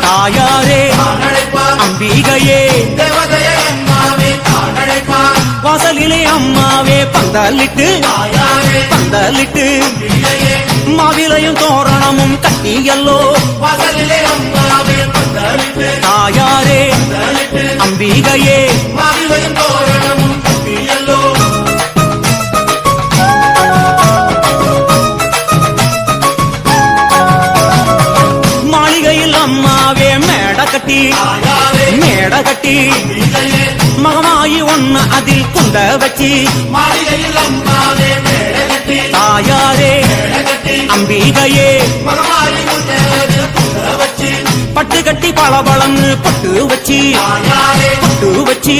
தாயாரே அம்பிகையே. வாசலிலே அம்மாவே பந்தலிட்டு. தாயாரே. பந்தலிட்டு. மாவிலையும் தோரணமும் கட்டியல்லோ. தாயாரே அம்பிகையே. மாவிலையும் கட்டி தாயாரே அம்பிகையே. பட்டு கட்டி பளபளன்னு பட்டு வச்சி பட்டு வச்சி.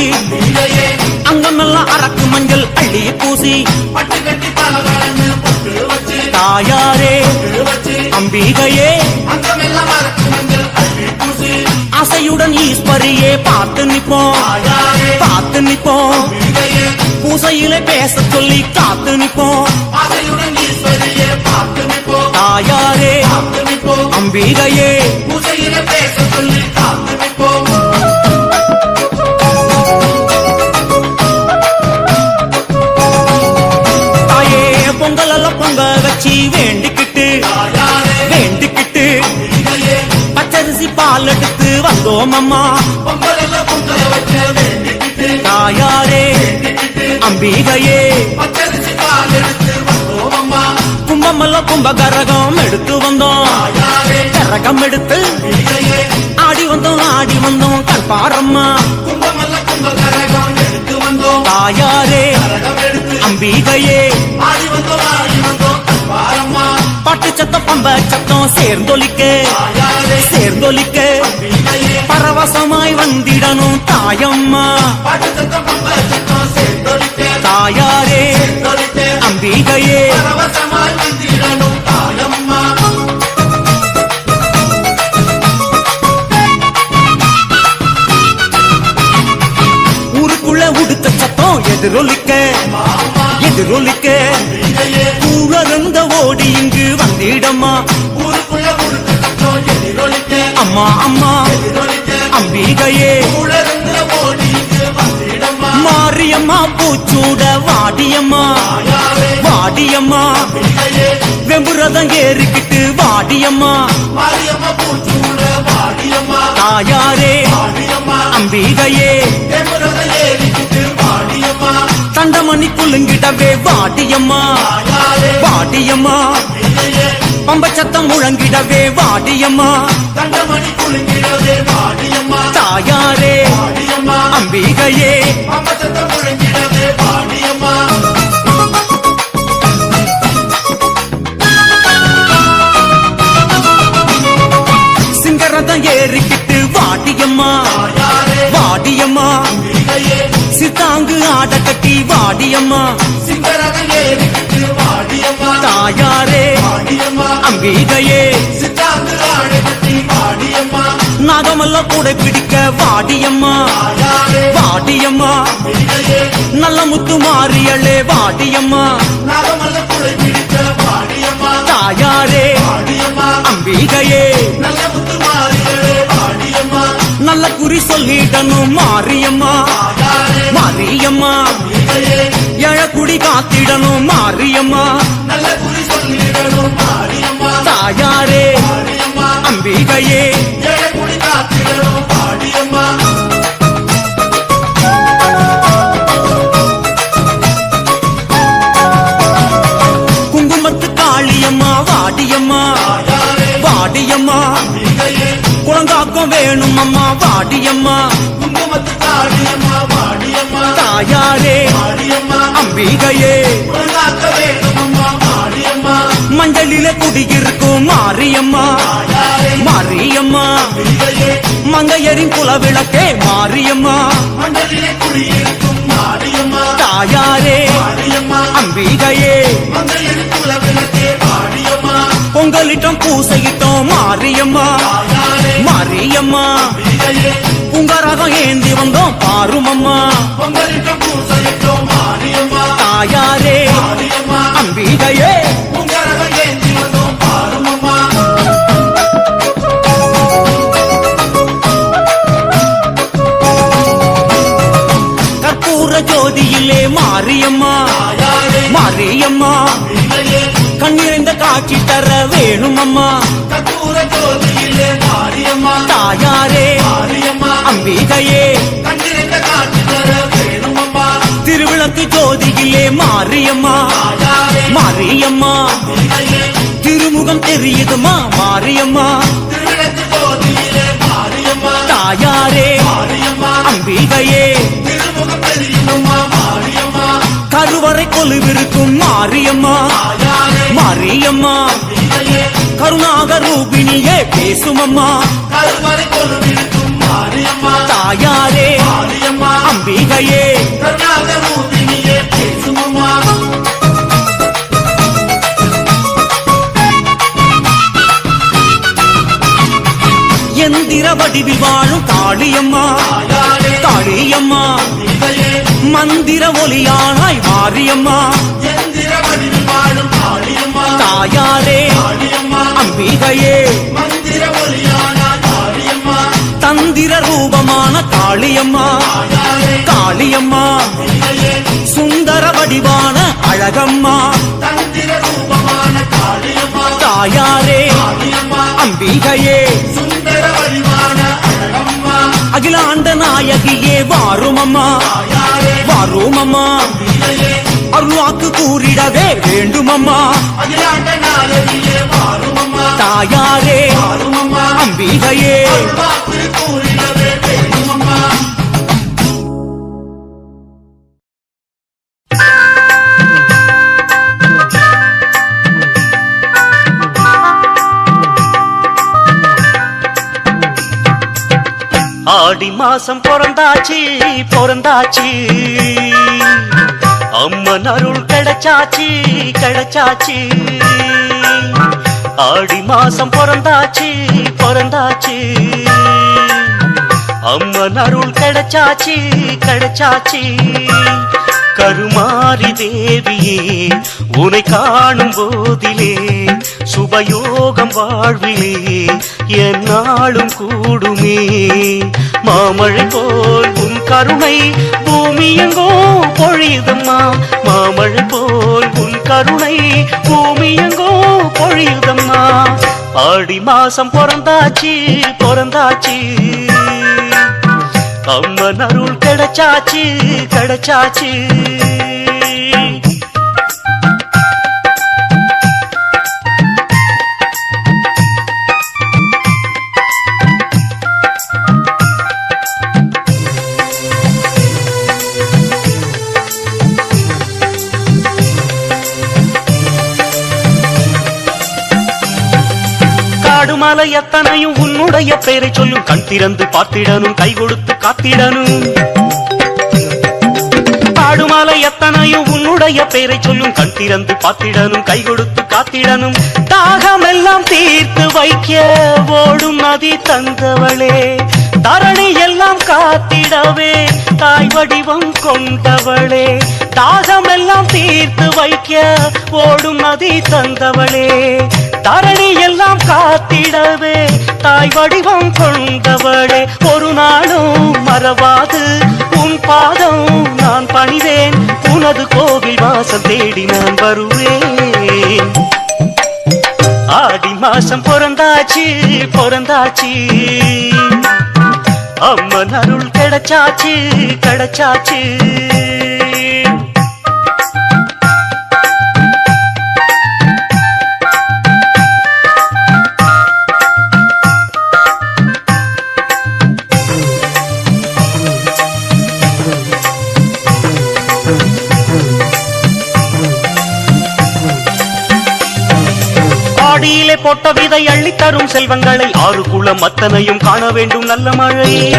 அங்கமெல்லாம் அரக்கு மஞ்சள் அள்ளி பூசி பட்டு கட்டி பலகலன்னு பொட்டு வச்சு தாயாரே அம்பிகையே. ஆசையுடன் ஈஸ்வரியே பார்த்து தாயாரே. பார்த்து அம்பிகையே பூசையிலே பேச சொல்லி காத்து நிற்போம். தாயாரே அம்பிகையே. பூசையிலே பேச சொல்லி காத்து நிற்போம். தாயே பொங்கல் எல்லாம் பொங்க வச்சு வேண்டிக்கிட்டு வேண்டிக்கிட்டு. பச்சரிசி பால் எடுத்து வந்தோம் அம்மா. தாயாரே. அம்பிகையே கும்பமெல்லாம் கும்ப கரகம் எடுத்து வந்தோம். கரகம் எடுத்து ஆடி வந்தோம் ஆடி வந்தோம் கற்பாரம்மா கும்பமல்ல கும்பகரகம் எடுத்து வந்தோம். தாயாரே அம்பிகையே. ஆடி வந்தோம் பாட்டு சத்தம் பம்ப சத்தம் சேர்ந்தொலிக்க சேர்ந்தொலிக்க. பரவசமாய் வந்திடணும் தாயம்மா. தாயாரே அம்பிகையே. ஊருக்குள்ள உடுத்த சத்தம் எதிரொலிக்க எதிரொலிக்க. அம்பிகையே ஓடி இங்கு வந்திடம்மா அம்மா அம்மா. அம்பிகையே. மாரியம்மா பூச்சூட வாடியம்மா. வாடியம்மா. வெம்புரதம் ஏறிக்கிட்டு வாடியம்மா. தாயாரே. அம்பிகையே. தண்டமணி குலுங்கிடவே வாடியம்மா. வாடியம்மா. பம்ப சத்தம் முழங்கிடவே வாடியம்மா. தண்டமணி குலுங்கிடவே வாடியம்மா. தாயாரே அம்பிகையே. அம்மச்சத்தம் முழங்கிடவே வாடியம்மா. சிங்கரதம் ஏறிக்கிட்டு வாடியம்மா. ஏசு தாங்கு ஆட கட்டி வாடியம்மா. சிங்கரக ஏறிக்கிட்டு வாடியம்மா தாயாரே அம்பிகையே. சித்தாந்து கூட பிடிக்க வாடியம்மா. வாடியம்மா. நல்ல முத்து மாறியளே வாடியம்மா. தாயாரே அம்பிகையே. நல்ல குறி சொல்லிடணும் மாரியம்மா. மாரியம்மா. அம்பிகையே எழக்குடி காத்திடணும் மாரியம்மா. தாயாரே அம்பிகையே. குங்குமத்து காளியம்மா வாடியம்மா. வாடியம்மா. குழந்தாக்கம் வேணும் அம்மா வாடியம்மா. குங்குமத்து காளியம்மா தாயாரே அம்பிகையே. மஞ்சளில குடியிருக்கும் மாரியம்மா மாரியம்மா. மங்கையரின் குலவிளக்கே மாரியம்மா. தாயாரே அம்பிகையே. மங்கையரின் குலவிளக்கே மாரியம்மா பொங்கலிட்டம் பூசையிட்டோம் மாரியம்மா. மாரியம்மா. அம்பிகையே உங்கரகம் ஏந்தி வந்தோம் பாருமம்மா. பொங்கலிட்டம் பூசையிட்டோம் கருவறை கொலுவிருக்கும் மாரியம்மா. மாரியம்மா. கருணாக ரூபிணியே பேசுமம்மா. தாயாரே. அம்பிகையே. கருணாக ரூபிணியே மந்திர வடிவில் வாழும் காளியம்மா. காளியம்மா. மந்திர ஒலியானாய் மாரியம்மா. தாயாரே அம்பிகையே. தந்திர ரூபமான காளியம்மா. காளியம்மா. சுந்தர வடிவான அழகம்மா. தந்திர ரூபமான காளியம்மா தாயாரே அம்பிகையே. சுந்தர அகிலாண்ட நாயகியே வாருமம்மா. தாயாரே வாருமம்மா. அம்பிகையே அருள்வாக்கு கூறிடவே வேண்டுமம்மா. அகிலாண்ட தாயாரே அம்பிகையே. கூறிடவே ஆடி மாசம் பிறந்தாச்சு பிறந்தாச்சு. அம்மன் அருள் கிடைச்சாச்சு கிடைச்சாச்சு. ஆடி மாசம் பிறந்தாச்சு பிறந்தாச்சு. அம்மன் அருள் கிடைச்சாச்சு கிடைச்சாச்சு. கருமாரி தேவியே உனை காணும் போதிலே சுபயோகம் வாழ்விலே என்னாலும் கூடுமே. மாமழை போல் உன் கருணை பூமி பொழியுதம்மா. மாமழை போல் உன் கருணை பூமி பொழியுதம்மா. ஆடி மாசம் பிறந்தாச்சு பிறந்தாச்சு. அம்மன் அருள் கிடைச்சாச்சு கிடைச்சாச்சு. மலை எத்தனையும் உன்னுடைய பெயரை சொல்லும். கண் திறந்து பார்த்திடனும் கை கொடுத்து காத்திடனும் காடுமலை எத்தனையும் உன்னுடைய பெயரை சொல்லும். கண் திறந்து பார்த்திடனும் கை கொடுத்து காத்திடனும் தாகமெல்லாம் தீர்த்து வைக்க ஓடும் நதி தந்தவளே. தரணி எல்லாம் காத்திடவே தாய் வடிவம் கொண்டவளே. தாகமெல்லாம் தீர்த்து வைக்க ஓடும் நதி தந்தவளே. தரணி எல்லாம் காத்திடவே. தாய் வடிவம் கொண்டவளே ஒரு நாளும் மறவாது. உன் பாதம் நான் பணிவேன் உனது கோவில் வாசம் தேடி நான் வருவேன். ஆடி மாசம் பிறந்தாச்சு பிறந்தாச்சு. அம்மன் அருள் கிடைச்சாச்சு கிடைச்சாச்சு. ஆடியிலே போட்ட விதை அள்ளி தரும் செல்வங்களை ஆறு குளம் அத்தனையும் காண வேண்டும் நல்ல மழை.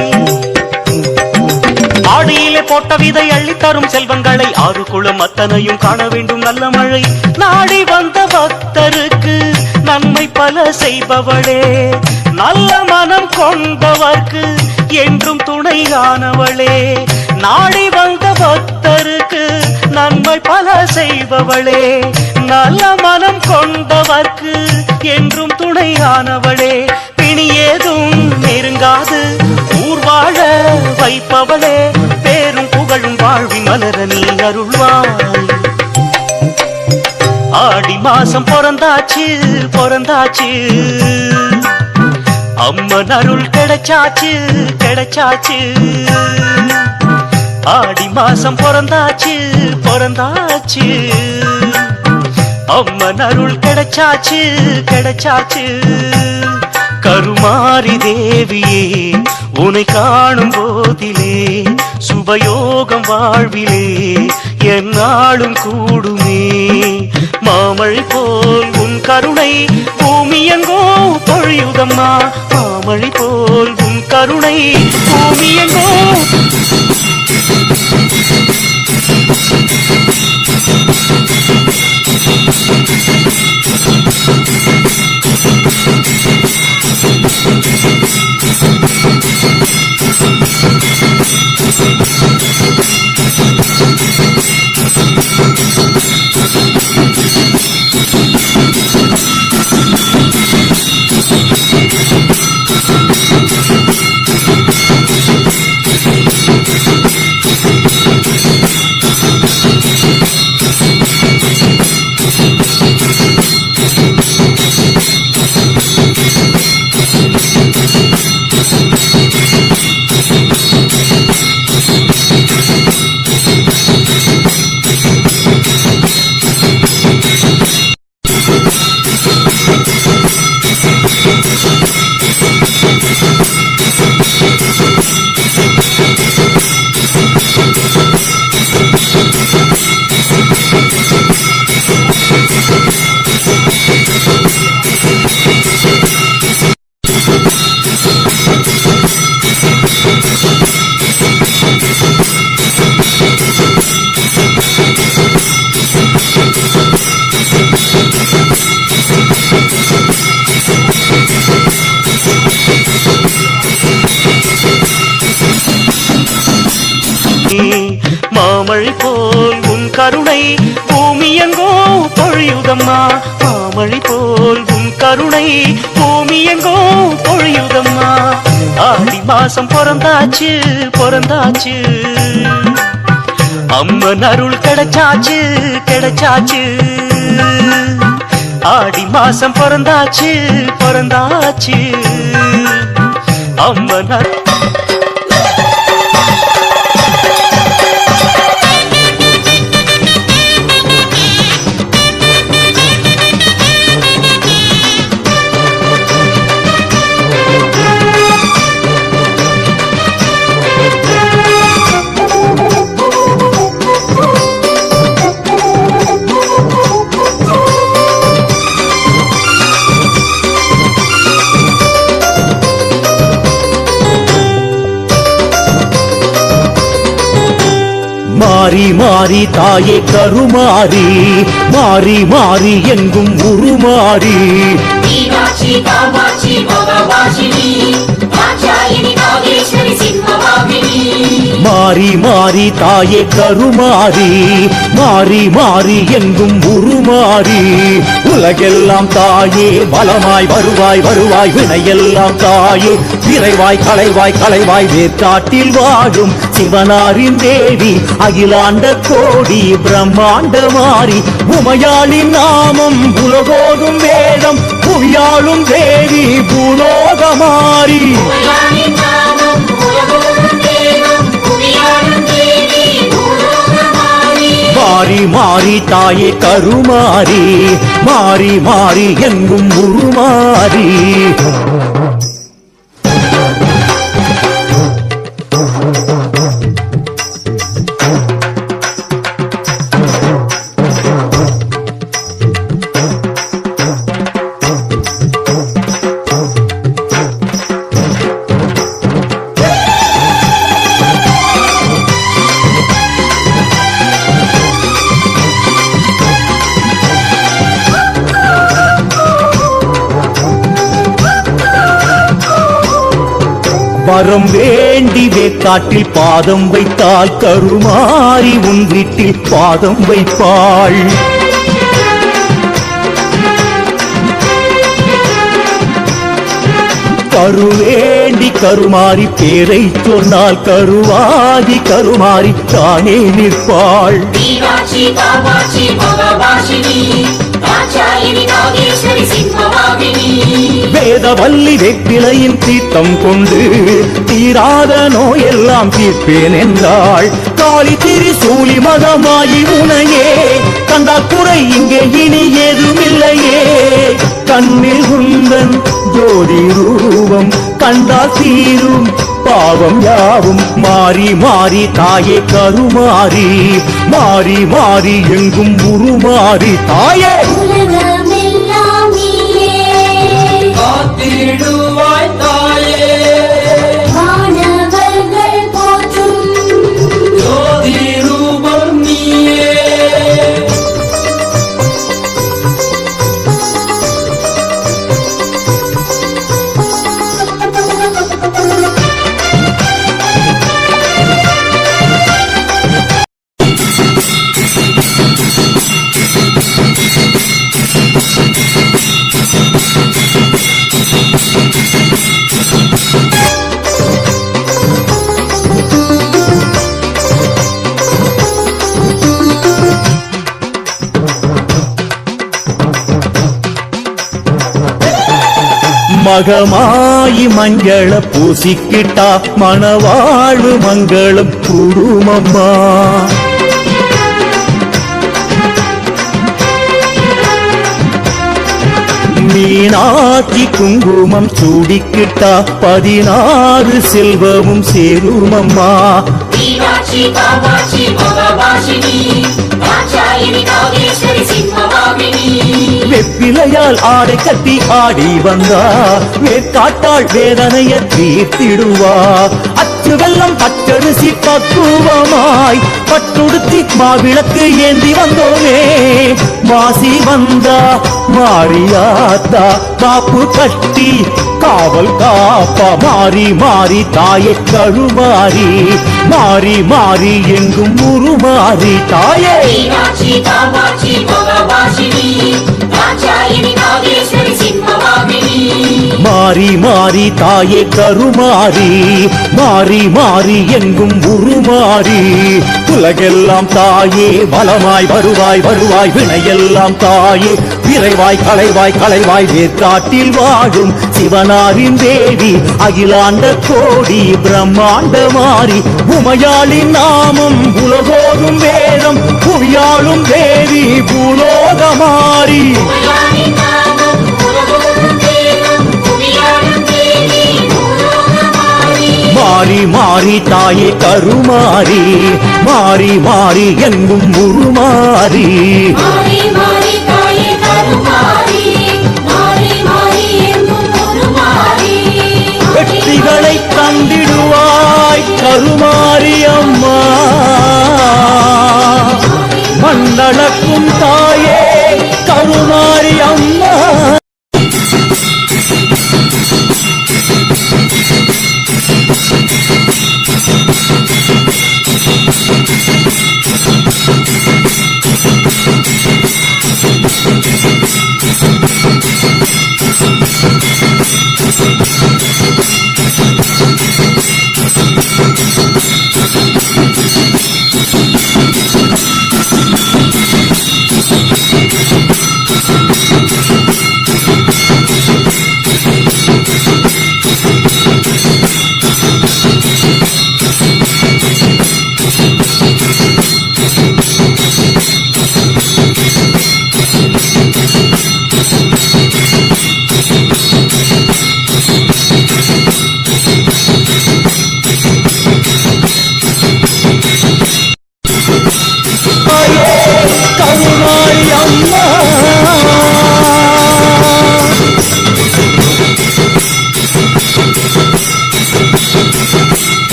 ஆடியிலே போட்ட விதை அள்ளித்தரும் செல்வங்களை ஆறு குளம் அத்தனையும் காண வேண்டும் நல்ல மழை. நாடி வந்த பக்தருக்கு நன்மை பல செய்பவளே. நல்ல மனம் கொண்டவர்க்கு என்றும் துணையானவளே. நாடி வந்த பக்தருக்கு நன்மை பல செய்பவளே. நல்ல மனம் கொண்டவர்க்கு என்றும் துணையானவளே. பிணி ஏதும் நெருங்காது ஊர் வாழ வைப்பவளே. பேரும் புகழும் வாழ்வின் மலர நீ அருள்வாய். ஆடி மாசம் பிறந்தாச்சு பிறந்தாச்சு. அம்மன் அருள் கிடைச்சாச்சு கிடைச்சாச்சு. ஆடி மாசம் பிறந்தாச்சு பிறந்தாச்சு. அம்மன் அருள் கிடைச்சாச்சு கிடைச்சாச்சு. கருமாரி தேவியே உனை காணும் போதிலே சுபயோகம் வாழ்விலே என்னாலும் கூடுமே. மாமழை போல் உன் கருணை பூமி பொழியுதம்மா. மாமழை போல் உன் கருணை பூமி மாசம் பிறந்தாச்சு பிறந்தாச்சு. அம்மன் அருள் கிடைச்சாச்சு கிடைச்சாச்சு. ஆடி மாசம் பிறந்தாச்சு பிறந்தாச்சு. அம்மன் மாறி மாறி தாயே கருமாறி மாறி மாறி எங்கும் உருமாறி. மாறி மாறி தாயே கருமாறி மாறி மாறி எங்கும் உருமாறி. உலகெல்லாம் தாயே பலமாய் வருவாய் வருவாய் வினையெல்லாம் தாயே. விரைவாய் களைவாய் களைவாய் வேற்காட்டில் வாழும் சிவனாரின் தேவி அகிலாண்ட கோடி பிரம்மாண்ட மாறி உமையாளின் நாமம் வேதம் உலகோடும் தேவம் புவியாளும் தேவி பூலோகமாரி. மாறி மாறி தாயே கருமாறி மாறி மாறி எங்கும் உருமாறி. வரம் வேண்டி காட்டில் பாதம் வைத்தால் கருமாறி உன் வீட்டில் பாதம் வைப்பாள். கருவேண்டி கருமாறி பேரை சொன்னால் கருவாதி கருமாறி தானே நிற்பாள். வேதவல்லி வெற்றிலையின் தீர்த்தம் கொண்டு தீராத நோயெல்லாம் தீர்ப்பேன் என்றாள். காளி திரி சூழி மதமாயி உனையே கண்டால் குறை இங்கே இனி ஏதுமில்லையே கண்ணில் உந்தன் ஜோதி ரூபம் கண்டா தீரும் பாவம் யாவும். மாறி மாறி தாயே கருமாறி மாறி மாறி எங்கும் உருமாறி. தாயே! மகமாயி மஞ்சள பூசிக்கிட்டா மணவாழ்வு மங்களம் கூடுமம்மா மீனாட்சி குங்குமம் சூடிக்கிட்டா பதினாறு செல்வமும் சேருமம்மா. மீனாட்சி காமாட்சி மகாபாஷினி. வெப்பிலையால் ஆடை கட்டி ஆடி வந்தா வேட்காட்டாள் வேதனைய தீர்த்திடுவா. அச்சு வெள்ளம் பச்சரிசி பக்குவமாய் பட்டுடுத்தி மாவிளக்கு ஏந்தி வந்தோமே. மாசி வந்தா மாறியாத்தா காப்பு கட்டி காவல் காப்பா மாறி மாறி தாயை கழுமாறி மாறி மாறி எங்கும் உருமாறி தாயே. மாறி மாறி தாயே கருமாறி மாறி மாறி எங்கும் உருமாறி உலகெல்லாம் தாயே வளமாய் வருவாய் வருவாய் வினையெல்லாம் தாயே. விரைவாய் களைவாய் களைவாய் வேற்காட்டில் வாழும் சிவனாரின் தேவி அகிலாண்ட கோடி பிரம்மாண்ட மாறி. உமையாளின் நாமம் உலகோதும் வேதம் புவியாளும் தேவி பூலோகமாரி மாறி மாறி மாறி தாயே கருமாறி மாறி மாறி எங்கும் உருமாறி. வெற்றிகளை தந்திடுவாய் கருமாரி அம்மா.